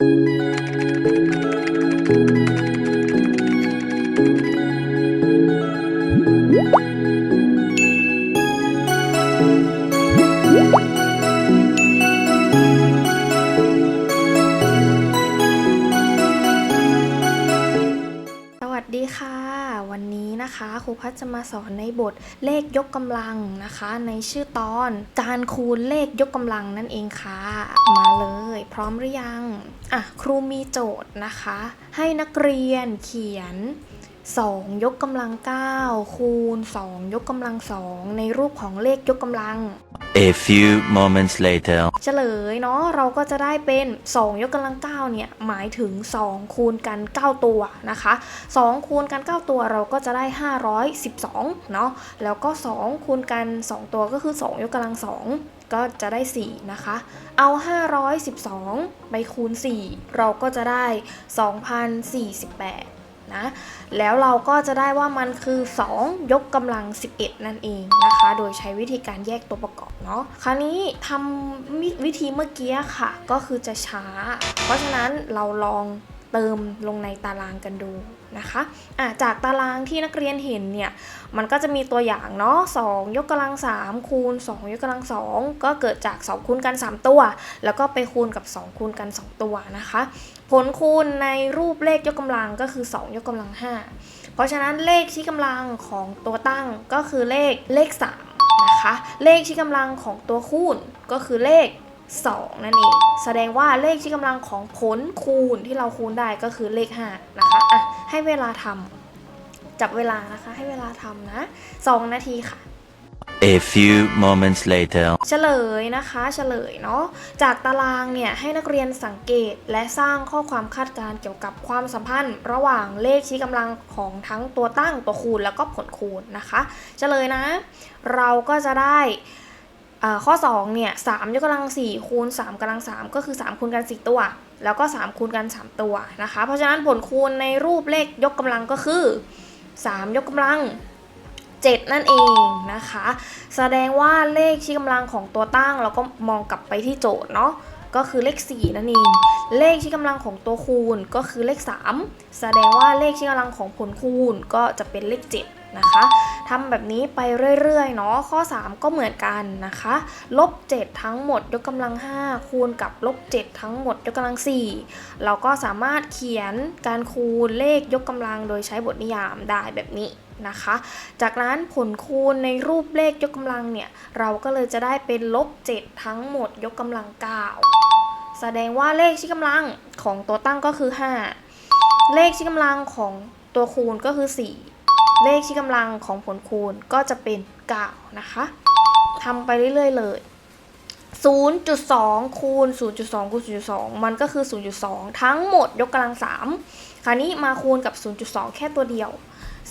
ส พัชจะมาสอนในบทเลขยกกำลังนะคะ ในชื่อตอนการคูณเลขยกกำลังนั่นเองค่ะ มาเลย พร้อมหรือยัง อะ ครูมีโจทย์นะคะ ให้นักเรียนเขียน 2 ยกกำลัง 9 คูณ 2 ยกกำลัง 2 ในรูปของเลขยกกำลัง A few moments later. เฉลยเนาะเราก็จะได้เป็น 2 ยกกำลัง 9 เนี่ย หมายถึง 2 คูณกัน 9 ตัวนะคะ 2 คูณกัน 9 ตัวเราก็จะได้ 512 เนาะแล้วก็ 2 คูณกัน 2 ตัวก็คือ 2 ยกกำลัง 2ก็จะได้ 4 นะคะ เอา 512 ไปคูณ 4 เราก็จะได้ 2,048 นะแล้วเราก็จะได้ว่ามันคือ 2 ยกกำลัง 11 นั่นเองนะคะ โดยใช้วิธีการแยกตัวประกอบเนาะคราวนี้ทำวิวิธีเมื่อกี้ค่ะ ก็คือจะช้า เพราะฉะนั้นเราลอง เติมลงในตารางกันดูนะคะะจากตารางที่นักเรียนเห็นเนี่ย มันก็จะมีตัวอย่างเนาะ2ยกกำลัง3คูณ2ยกกำลัง2ก็เกิดจาก 2 คูณกัน 3 ตัว แล้วก็ไปคูณกับ 2 คูณกัน 2 ตัวนะคะ ผลคูณในรูปเลขยกกำลังก็คือ 2 ยกกำลัง 5 เพราะฉะนั้นเลขชี้กำลังของตัวตั้งก็คือเลขเลข3นะคะ เลขชี้กำลังของตัวคูณก็คือเลข 2 นั่นเอง แสดงว่าเลขชี้กำลังของผลคูณที่เราคูณได้ก็คือเลข 5 นะคะอะให้เวลาทำจับเวลานะคะให้เวลาทำนะ 2 นาทีค่ะ A few moments later. เฉลยนะคะเฉลยเนาะจากตารางเนี่ยให้นักเรียนสังเกตและสร้างข้อความคาดการณ์เกี่ยวกับความสัมพันธ์ ระหว่างเลขชี้กำลังของทั้งตัวตั้งตัวคูณแล้วก็ผลคูณนะคะ เฉลยนะ เราก็จะได้อ่า ข้อ2เนี่ย3ยกกำลัง4คูณ3กำลัง 3 ก็คือ 3คูณกัน 4 ตัว แล้วก็ 3คูณกัน 3 ตัวนะคะ เพราะฉะนั้นผลคูณในรูปเลขยกกำลังก็คือ 3 ยกกำลัง 7 นั่นเองนะคะ แสดงว่าเลขชี้กำลังของตัวตั้งเราก็มองกลับไปที่โจทย์เนาะก็คือเลข 4 นั่นเอง เลขชี้กำลังของตัวคูณก็คือเลข 3 แสดงว่าเลขชี้กำลังของผลคูณก็จะเป็นเลข 7 นะคะทำแบบนี้ไปเรื่อยๆเนาะข้อ 3 ก็เหมือนกันนะคะลบ7ทั้งหมดยกกำลัง 5 คูณกับลบ7ทั้งหมดยกกำลัง 4 เราก็สามารถเขียนการคูณเลขยกกำลังโดยใช้บทนิยามได้แบบนี้นะคะ จากนั้นผลคูณในรูปเลขยกกำลังเนี่ยเราก็เลยจะได้เป็นลบ7ทั้งหมดยกกำลัง 9 แสดงว่าเลขชี้กำลังของตัวตั้งก็คือ 5 เลขชี้กำลังของตัวคูณก็คือ 4 เลขชี้กำลังของผลคูณก็จะเป็น 9 นะคะทำไปเรื่อยๆเลย 0.2 คูณ 0.2 คูณ 0.2 มันก็คือ 0.2 ทั้งหมดยกกำลัง 3 คราวนี้มาคูณกับ 0.2 แค่ตัวเดียว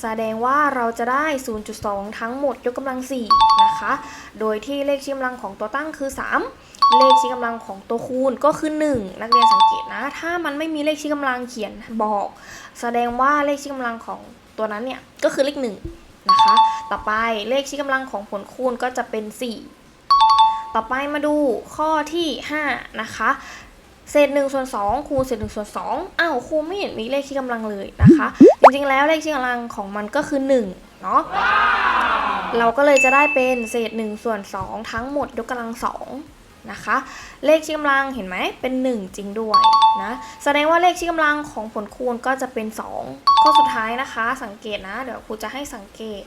แสดงว่าเราจะได้ 0.2 ทั้งหมดยกกำลัง 4 นะคะ โดยที่เลขชี้กำลังของตัวตั้งคือ 3 เลขชี้กำลังของตัวคูณก็คือ 1 นักเรียนสังเกตนะ ถ้ามันไม่มีเลขชี้กำลังเขียนบอก แสดงว่าเลขชี้กำลังของตัวนั้นเนี่ยก็คือเลข1นะคะต่อไปเลขชี้กำลังของผลคูณก็จะเป็น 4 ต่อไปมาดูข้อที่5นะคะเศษ1ส่วน2คูณเศษ1ส่วน2อ้าวครูไม่เห็นมีเลขชี้กำลังเลยนะคะ จริงๆแล้วเลขชี้กำลังของมันก็คือ1เนาะเราก็เลยจะได้เป็นเศษ1ส่วน2ทั้งหมดยกกำลัง2 นะคะ เลขชี้กำลังเห็นไหมเป็น 1 จริงด้วยนะแสดงว่าเลขชี้กำลังของผลคูณก็จะเป็น 2 ข้อสุดท้ายนะคะ สังเกตนะ เดี๋ยวครูจะให้สังเกต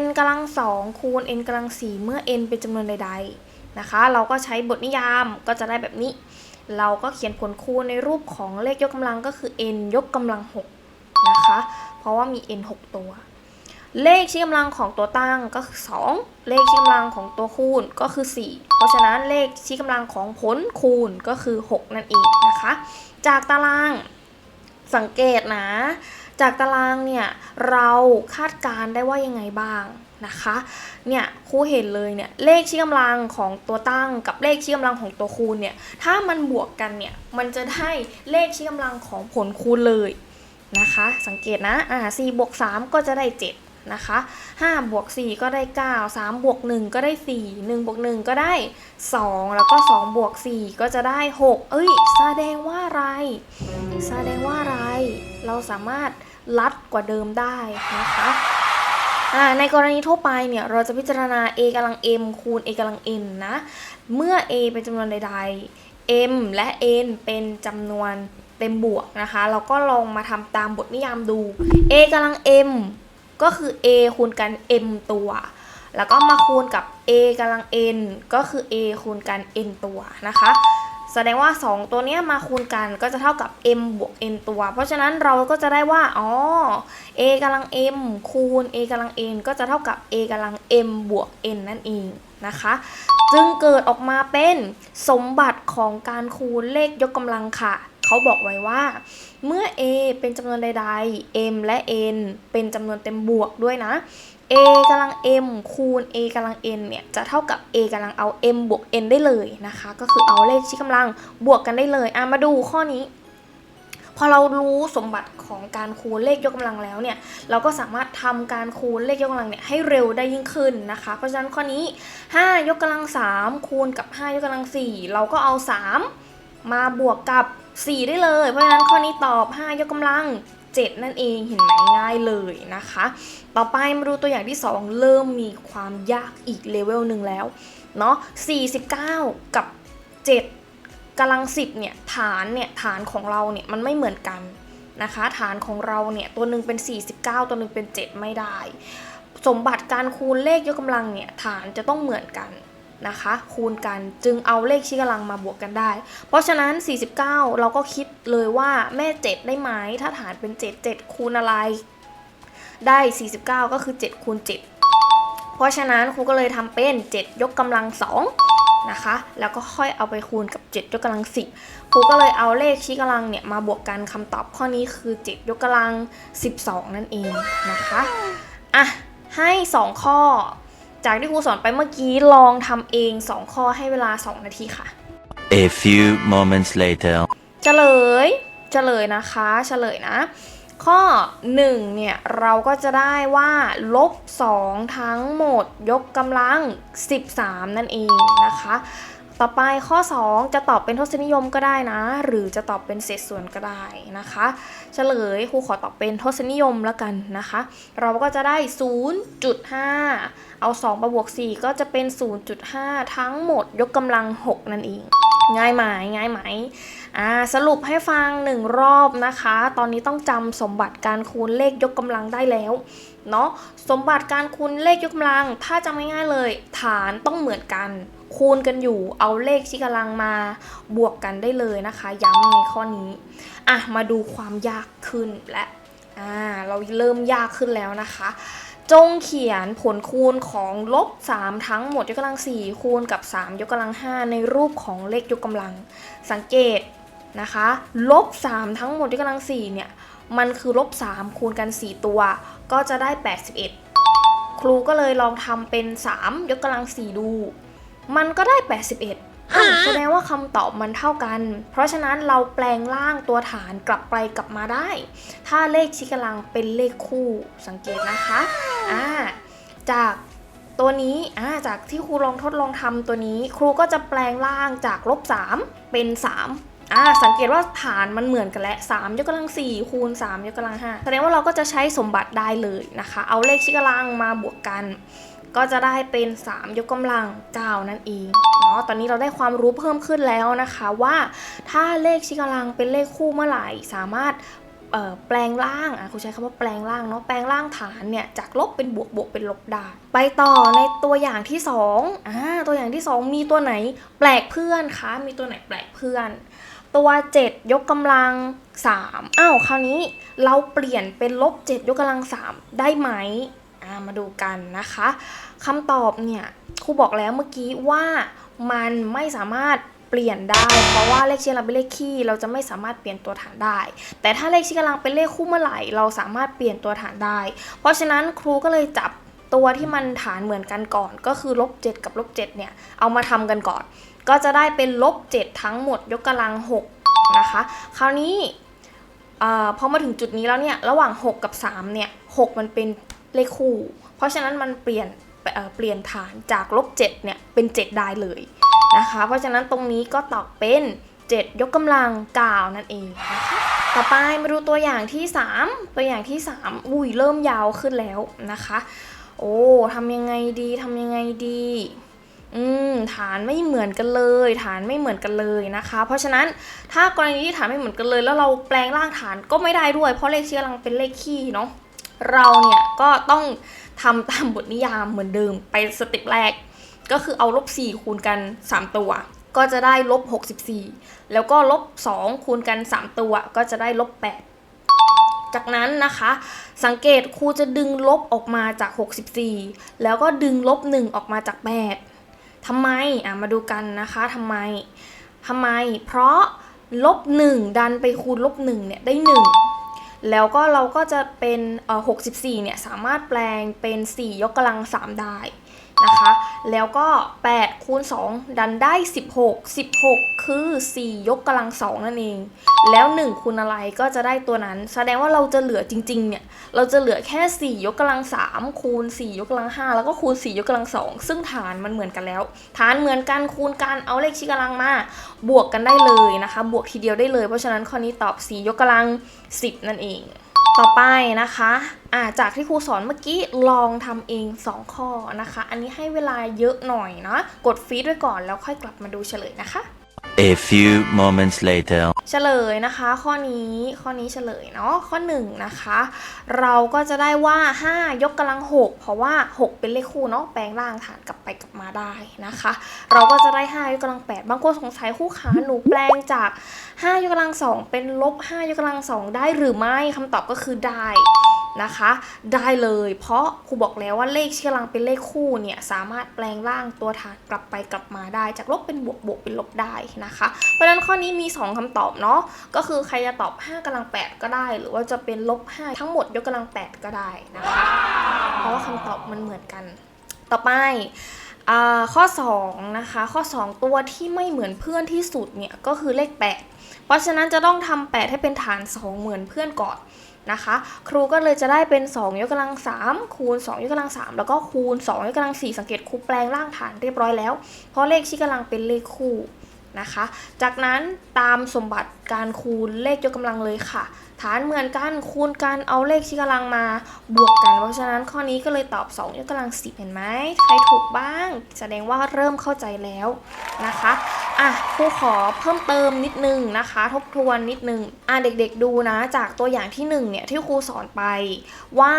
n กำลัง2คูณ n กำลัง4เมื่อ n เป็นจำนวนใด ๆนะคะ เราก็ใช้บทนิยามก็จะได้แบบนี้ เราก็เขียนผลคูณในรูปของเลขยกกำลังก็คือ n ยกกำลัง6นะคะ เพราะว่ามี n 6 ตัว เลขชี้กำลังของตัวตั้งก็คือ 2 เลขชี้กำลังของตัวคูณก็คือ 4 เพราะฉะนั้นเลขชี้กำลังของผลคูณก็คือ 6 นั่นเองนะคะ จากตารางสังเกตนะ จากตารางเนี่ยเราคาดการได้ว่ายังไงบ้างนะคะเนี่ยครูเห็นเลยเนี่ยเลขชี้กำลังของตัวตั้งกับเลขชี้กำลังของตัวคูณเนี่ยถ้ามันบวกกันเนี่ยมันจะได้เลขชี้กำลังของผลคูณเลยนะคะ สังเกตนะอ่า4บวก3ก็จะได้7 นะคะ5บวก4ก็ได้ 9 3บวก1ก็ได้ 4 1บวก1ก็ได้ 2 แล้วก็2บวก4ก็จะได้ 6 เอ้ยแสดงว่าเรแสดงว่าอะไร เราสามารถลัดกว่าเดิมได้นะคะในกรณีทั่วไปเนี่ยเราจะพิจารณา a กำลัง m คูณ a กำลัง n นะ เมื่อ a เป็นจำนวนใด ๆ m และ n เป็นจำนวนเต็มบวกนะคะ เราก็ลองมาทำตามบทนิยามดู a กำลัง m ก็คือ a คูณกัน m ตัว แล้วก็มาคูณกับ a กำลัง n ก็คือ a คูณกัน n ตัวนะคะ แสดงว่า 2 ตัวเนี้ยมาคูณกันก็จะเท่ากับ m บวก n ตัว เพราะฉะนั้นเราก็จะได้ว่า อ๋อ a กำลัง m คูณ a กำลัง n ก็จะเท่ากับ a กำลัง m บวก n นั่นเองนะคะ จึงเกิดออกมาเป็นสมบัติของการคูณเลขยกกำลังค่ะ เขาบอกไว้ว่า เมื่อ a เป็นจำนวนใดๆ m และ n เป็นจำนวนเต็มบวกด้วยนะ a กำลัง m คูณ a กำลัง n เนี่ยจะเท่ากับ a กำลังเอา m บวก n ได้เลยนะคะ ก็คือเอาเลขชี้กำลังบวกกันได้เลยอะมาดูข้อนี้พอเรารู้สมบัติของการคูณเลขยกกำลังแล้วเนี่ย เราก็สามารถทำการคูณเลขยกกำลังเนี่ยให้เร็วได้ยิ่งขึ้นนะคะ เพราะฉะนั้นข้อนี้ 5 ยกกำลัง 3 คูณกับ 5 ยกกำลัง 4 เราก็เอา 3 มาบวกกับ 4 ได้เลย เพราะฉะนั้นข้อนี้ตอบ 5 ยกกำลัง 7 นั่นเองเห็นไหมง่ายเลยนะคะ ต่อไปมาดูตัวอย่างที่ 2 เริ่มมีความยากอีกเลเวลหนึ่งแล้วเนาะ49 กับ 7กำลัง 10เนี่ยฐานเนี่ยฐานของเราเนี่ยมันไม่เหมือนกันนะคะ ฐานของเราเนี่ยตัวหนึ่งเป็น 49 ตัวหนึ่งเป็น 7 ไม่ได้ สมบัติการคูณเลขยกกำลังเนี่ยฐานจะต้องเหมือนกัน นะคะ คูณกันจึงเอาเลขชี้กำลังมาบวกกันได้ เพราะฉะนั้น 49 เราก็คิดเลยว่าแม่ 7 ได้ไหมถ้าฐานเป็น 7 7 คูณอะไร ได้ 49 ก็คือ 7 คูณ 7 เพราะฉะนั้นครูก็เลยทำเป็น 7 ยกกำลัง 2นะคะ แล้วก็ค่อยเอาไปคูณกับ 7 ยกกำลัง 10 ครูก็เลยเอาเลขชี้กำลังเนี่ยมาบวกกันคำตอบข้อนี้คือ 7 ยกกำลัง 12 นั่นเองนะคะ อะ ให้ 2 ข้อ จากที่ครูสอนไปเมื่อกี้ลองทำเอง 2 ข้อให้เวลา 2 นาทีค่ะ A few moments later. เฉลยเฉลยนะคะเฉลยนะ ข้อ 1 เนี่ย เราก็จะได้ว่า ลบ 2 ทั้งหมดยกกำลัง 13 นั่นเองนะคะ ต่อไปข้อ 2 จะตอบเป็นทศนิยมก็ได้นะ หรือจะตอบเป็นเศษส่วนก็ได้นะคะเฉลยครูขอตอบเป็นทศนิยมแล้วกันนะคะ เราก็จะได้ 0.5 เอา2มาบวก 4 ก็จะเป็น 0.5 ทั้งหมดยกกำลัง 6 นั่นเองง่ายไหมง่ายไหมอ่าสรุปให้ฟังหนึ่งรอบนะคะ ตอนนี้ต้องจำสมบัติการคูณเลขยกกำลังได้แล้วเนาะสมบัติการคูณเลขยกกำลัง ถ้าจำง่ายๆเลย ฐานต้องเหมือนกัน คูณกันอยู่ เอาเลขชี้กำลังมาบวกกันได้เลยนะคะ ย้ำในข้อนี้ อะ มาดูความยากขึ้นและอ่าเราเริ่มยากขึ้นแล้วนะคะ จงเขียนผลคูณของลบ 3 ทั้งหมดยกกำลัง 4 คูณกับ 3 ยกกำลัง 5 ในรูปของเลขยกกำลัง สังเกตนะคะลบ 3 ทั้งหมดยกกำลัง 4 เนี่ย มันคือลบ 3 คูณกัน 4 ตัว ก็จะได้ 81 ครูก็เลยลองทำเป็น 3 ยกกำลัง 4 ดู มันก็ได้ 81อ้าวแสดงว่าคำตอบมันเท่ากัน เพราะฉะนั้นเราแปลงร่างตัวฐานกลับไปกลับมาได้ ถ้าเลขชี้กำลังเป็นเลขคู่สังเกตนะคะอ่าจากตัวนี้อ่าจากที่ครูลองทดลองทำตัวนี้ ครูก็จะแปลงร่างจากลบ3เป็น 3อ่าสังเกตว่าฐานมันเหมือนกันแล้ว3ยกกำลัง4คูณ3ยกกำลัง5แสดงว่าเราก็จะใช้สมบัติได้เลยนะคะ เอาเลขชี้กำลังมาบวกกัน ก็จะได้เป็น 3 ยกกำลัง 9 นั่นเองเนาะตอนนี้เราได้ความรู้เพิ่มขึ้นแล้วนะคะว่าถ้าเลขชี้กำลังเป็นเลขคู่เมื่อไหร่สามารถแปลงร่างอะครูใช้คำว่าแปลงร่างเนาะ แปลงร่างฐานเนี่ยจากลบเป็นบวกบวกเป็นลบได้ ไปต่อในตัวอย่างที่2อ่าตัวอย่างที่ 2 มีตัวไหนแปลกเพื่อนคะ มีตัวไหนแปลกเพื่อน ตัว 7 ยกกำลัง 3อ้าวคราวนี้เราเปลี่ยนเป็นลบ 7 ยกกำลัง 3 ได้ไหม มาดูกันนะคะคำตอบเนี่ยครูบอกแล้วเมื่อกี้ว่ามันไม่สามารถเปลี่ยนได้ เพราะว่าเลขชี้กำลังเป็นเลขคี่ เราจะไม่สามารถเปลี่ยนตัวฐานได้ แต่ถ้าเลขชี้กำลังเป็นเลขคู่เมื่อไหร่เราสามารถเปลี่ยนตัวฐานได้ เพราะฉะนั้นครูก็เลยจับตัวที่มันฐานเหมือนกันก่อน ก็คือลบ7กับลบ7เนี่ยเอามาทำกันก่อน ก็จะได้เป็นลบ7ทั้งหมดยกกำลัง6นะคะคราวนี้อพอมาถึงจุดนี้แล้วเนี่ยระหว่าง 6 กับ3เนี่ย6มันเป็น เลขคู่ เพราะฉะนั้นมันเปลี่ยนเเปลี่ยนฐานจากลบ7เนี่ยเป็น 7 ได้เลยนะคะ เพราะฉะนั้นตรงนี้ก็ตอบเป็น 7 ยกกำลัง9นั่นเองนะคะต่อไปมาดูตัวอย่างที่ 3 ตัวอย่างที่ 3 อุ้ยเริ่มยาวขึ้นแล้วนะคะ โอ้ทำยังไงดีทำยังไงดีอืมฐานไม่เหมือนกันเลย ฐานไม่เหมือนกันเลยนะคะ เพราะฉะนั้นถ้ากรณีที่ฐานไม่เหมือนกันเลย แล้วเราแปลงร่างฐานก็ไม่ได้ด้วย เพราะเลขที่กำลังเป็นเลขคี่เนาะ เราเนี่ยก็ต้องทำตามบทนิยามเหมือนเดิมไปสเต็ปแรก ก็คือเอาลบ 4 คูณกัน 3 ตัว ก็จะได้ลบ 64 แล้วก็ลบ 2 คูณกัน 3 ตัว ก็จะได้ลบ 8 จากนั้นนะคะ สังเกตครูจะดึงลบออกมาจาก 64 แล้วก็ดึงลบ 1 ออกมาจาก 8ทำไมอะมาดูกันนะคะทำไมทำไม เพราะลบ 1 ดันไปคูณลบ 1 เนี่ยได้ 1 แล้วก็เราก็จะเป็นเอ่อ64 เนี่ย สามารถแปลงเป็น 4 ยกกำลัง 3 ได้นะคะ แล้วก็ 8 คูณ 2 ดันได้ 16 16 คือ 4 ยกกำลัง 2 นั่นเอง แล้ว 1 คูณอะไรก็จะได้ตัวนั้น แสดงว่าเราจะเหลือจริง ๆ เนี่ย เราจะเหลือแค่ 4 ยกกำลัง 3 คูณ 4 ยกกำลัง 5 แล้วก็คูณ 4 ยกกำลัง 2 ซึ่งฐานมันเหมือนกันแล้ว ฐานเหมือนกันคูณกันเอาเลขชี้กำลังมา บวกกันได้เลยนะคะ บวกทีเดียวได้เลย เพราะฉะนั้นข้อนี้ตอบ 4 ยกกำลัง 10 นั่นเองต่อไปนะคะอ่าจากที่ครูสอนเมื่อกี้ลองทำเอง 2 ข้อนะคะ อันนี้ให้เวลาเยอะหน่อยเนาะกดฟีดไว้ก่อนแล้วค่อยกลับมาดูเฉลยนะคะ A few moments later. เฉลยนะคะ ข้อนี้ข้อนี้เฉลยเนาะข้อ1นะคะ เราก็จะได้ว่า 5 ยกกำลัง 6 เพราะว่า 6 เป็นเลขคู่เนาะแปลงร่างฐานกลับไปกลับมาได้นะคะ เราก็จะได้ 5 ยกกำลัง 8 บางคนสงสัยคู่ขาหนูแปลงจาก 5 ยกกำลัง 2 เป็นลบ 5 ยกกำลัง 2 ได้หรือไม่คำตอบก็คือได้ นะคะ ได้เลย เพราะครูบอกแล้วว่าเลขที่กำลังเป็นเลขคู่เนี่ยสามารถแปลงร่างตัวฐานกลับไปกลับมาได้ จากลบเป็นบวกบวกเป็นลบได้นะคะ เพราะฉะนั้นข้อนี้มี 2คำตอบเนาะก็คือใครจะตอบ 5กำลัง 8 ก็ได้ หรือว่าจะเป็นลบ5ทั้งหมดยกกำลัง 8 ก็ได้นะคะ เพราะว่าคำตอบมันเหมือนกัน ต่อไปอข้อ2นะคะข้อ 2 ตัวที่ไม่เหมือนเพื่อนที่สุดเนี่ยก็คือเลข 8 เพราะฉะนั้นจะต้องทำ8ให้เป็นฐาน 2 เหมือนเพื่อนก่อน นะคะ ครูก็เลยจะได้เป็น 2 ยกกำลัง3คูณ 2 ยกกำลัง 3 แล้วก็คูณ 2 ยกกำลัง 4 สังเกตครูแปลงร่างฐานเรียบร้อยแล้ว เพราะเลขชี้กำลังเป็นเลขคู่นะคะ จากนั้นตามสมบัติการคูณเลขยกกำลังเลยค่ะ ฐานเหมือนกันคูณกันเอาเลขชี้กำลังมาบวกกัน เพราะฉะนั้นข้อนี้ก็เลยตอบ 2 ยกกำลัง10เห็นไหมใครถูกบ้าง แสดงว่าเริ่มเข้าใจแล้วนะคะอะครูขอเพิ่มเติมนิดนึงนะคะ ทบทวนนิดนึงอะเด็กๆดูนะจากตัวอย่างที่1เนี่ยที่ครูสอนไป ว่า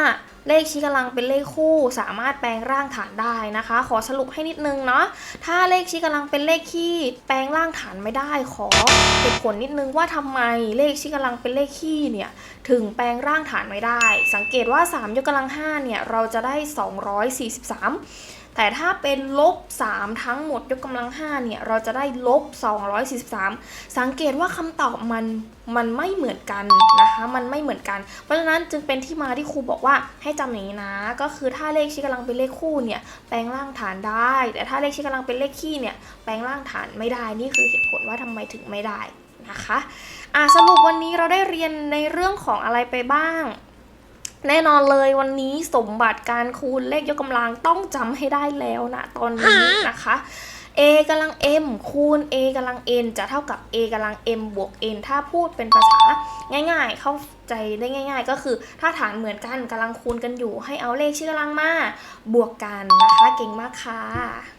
เลขชี้กำลังเป็นเลขคู่สามารถแปลงร่างฐานได้นะคะ ขอสรุปให้นิดนึงเนาะถ้าเลขชี้กำลังเป็นเลขคี่แปลงร่างฐานไม่ได้ ขอเหตุผลนิดนึงว่าทำไมเลขชี้กำลังเป็นเลขคี่เนี่ยถึงแปลงร่างฐานไม่ได้ สังเกตว่า3ยกกำลัง5เนี่ยเราจะได้ 243 แต่ถ้าเป็นลบ 3 ทั้งหมดยกกำลัง 5 เนี่ย เราจะได้ลบ 243 สังเกตว่าคำตอบมันมันไม่เหมือนกันนะคะ มันไม่เหมือนกัน เพราะฉะนั้นจึงเป็นที่มาที่ครูบอกว่าให้จำอย่างนี้นะ ก็คือถ้าเลขชี้กำลังเป็นเลขคู่เนี่ย แปลงร่างฐานได้ แต่ถ้าเลขชี้กำลังเป็นเลขคี่เนี่ย แปลงร่างฐานไม่ได้ นี่คือเหตุผลว่าทำไมถึงไม่ได้นะคะ อะสรุปวันนี้เราได้เรียนในเรื่องของอะไรไปบ้าง แน่นอนเลยวันนี้สมบัติการคูณเลขยกกำลังต้องจำให้ได้แล้วนะตอนนี้นะคะ a กำลัง m คูณ a กำลัง n จะเท่ากับ a กำลัง m บวก n ถ้าพูดเป็นภาษาง่ายๆ เข้าใจได้ง่าย ๆ ก็คือถ้าฐานเหมือนกันกำลังคูณกันอยู่ให้เอาเลขชื่อกำลังมาบวกกันนะคะ เก่งมากค่ะ